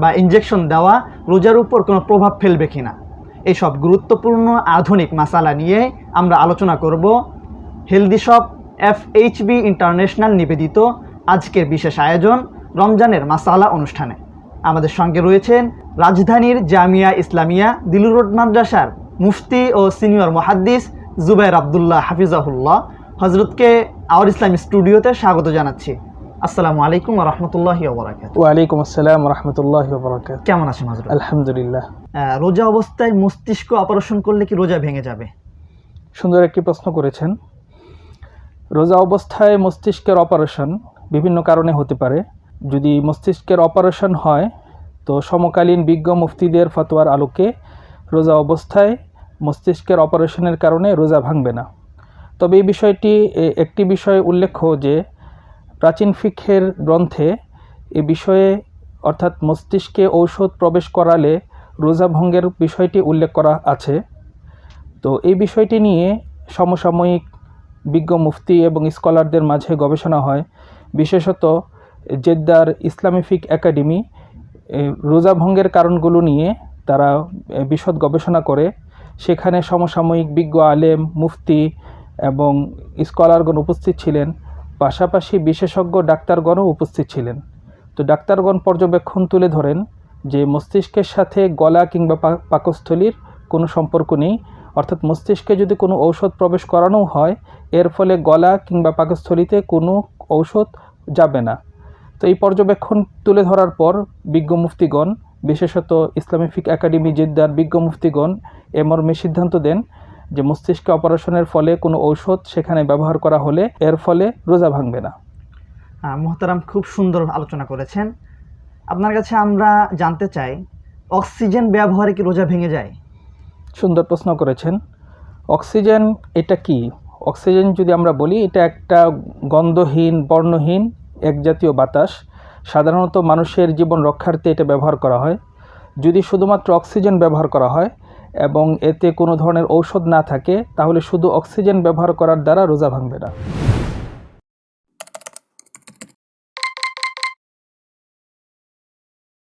বা ইনজেকশন দেওয়া রোজার উপর কোনো প্রভাব ফেলবে কিনা। এইসব গুরুত্বপূর্ণ আধুনিক মাসালা নিয়ে আমরা আলোচনা করব healthy shop F HB international নিবেদিত আজকের বিশেষ আয়োজন রমজানের মাসালা অনুষ্ঠানে। আমাদের সঙ্গে রয়েছেন রাজধানীর জামিয়া ইসলামিয়া দিলুর রোড মাদ্রাসার মুফতি ও সিনিয়র মহাদ্দিস জুবাইর আবদুল্লাহ হাফিজাহুল্লাহ। হজরতকে আওয়ার ইসলাম স্টুডিওতে স্বাগত জানাচ্ছি। আসসালামু আলাইকুম রহমতুল্লাহি ওবরাকাত ওয়ালাইকুম আসসালাম রহমতুল্লাহ বরকাত কেমন আছেন হজরত আলহামদুলিল্লাহ। রোজা অবস্থায় মস্তিষ্ক অপারেশন করলে কি রোজা ভেঙে যাবে? সুন্দর একটি প্রশ্ন করেছেন। রোজা অবস্থায় মস্তিষ্কের অপারেশন বিভিন্ন কারণে হতে পারে। যদি মস্তিষ্কের অপারেশন হয় তো সমকালীন বিজ্ঞ মুফতিদের ফতোয়ার আলোকে রোজা অবস্থায় মস্তিষ্কের অপারেশনের কারণে রোজা ভাঙবে না। তবে এই বিষয়টি একটি বিষয় উল্লেখ্য যে প্রাচীন ফিক্ষের গ্রন্থে এ বিষয়ে, অর্থাৎ মস্তিষ্কে ঔষধ প্রবেশ করালে রোজা ভঙ্গের বিষয়টি উল্লেখ করা আছে। তো এই বিষয়টি নিয়ে সমসাময়িক বিজ্ঞ মুফতি এবং স্কলারদের মাঝে গবেষণা হয়। বিশেষত জেদ্দার ইসলামিফিক একাডেমি রোজা ভঙ্গের কারণগুলো নিয়ে তারা বিশদ গবেষণা করে। সেখানে সমসাময়িক বিজ্ঞ আলেম, মুফতি এবং স্কলারগণ উপস্থিত ছিলেন। পাশাপাশি বিশেষজ্ঞ ডাক্তারগণও উপস্থিত ছিলেন। তো ডাক্তারগণ পর্যবেক্ষণ তুলে ধরেন যে মস্তিষ্কের সাথে গলা কিংবা পাকস্থলীর কোনো সম্পর্ক নেই, অর্থাৎ মস্তিষ্কে যদি কোনো ঔষধ প্রবেশ করানো হয়, এর ফলে গলা কিংবা পাকস্থলীতে কোনো ঔষধ যাবে না। তো এই পর্যবেক্ষণ তুলে ধরার পর বিজ্ঞ মুফতিগণ, বিশেষত ইসলামিফিক একাডেমি জেদ্দার বিজ্ঞ মুফতিগণ এ মর্মে সিদ্ধান্ত দেন যে মস্তিষ্কে অপারেশনের ফলে কোনো ঔষধ সেখানে ব্যবহার করা হলে এর ফলে রোজা ভাঙবে না। মোহতারাম খুব সুন্দর আলোচনা করেছেন। আপনার কাছে আমরা জানতে চাই অক্সিজেন ব্যবহারে কি রোজা ভেঙে যায়? সুন্দর প্রশ্ন করেছেন। অক্সিজেন এটা কি? অক্সিজেন যদি আমরা বলি এটা একটা গন্ধহীন বর্ণহীন এক জাতীয় বাতাস। সাধারণত মানুষের জীবন রক্ষার্থে এটা ব্যবহার করা হয়। যদি শুধুমাত্র অক্সিজেন ব্যবহার করা হয় এবং এতে কোনো ধরনের ঔষধ না থাকে, তাহলে শুধু অক্সিজেন ব্যবহার করার দ্বারা রোজা ভাঙবে না।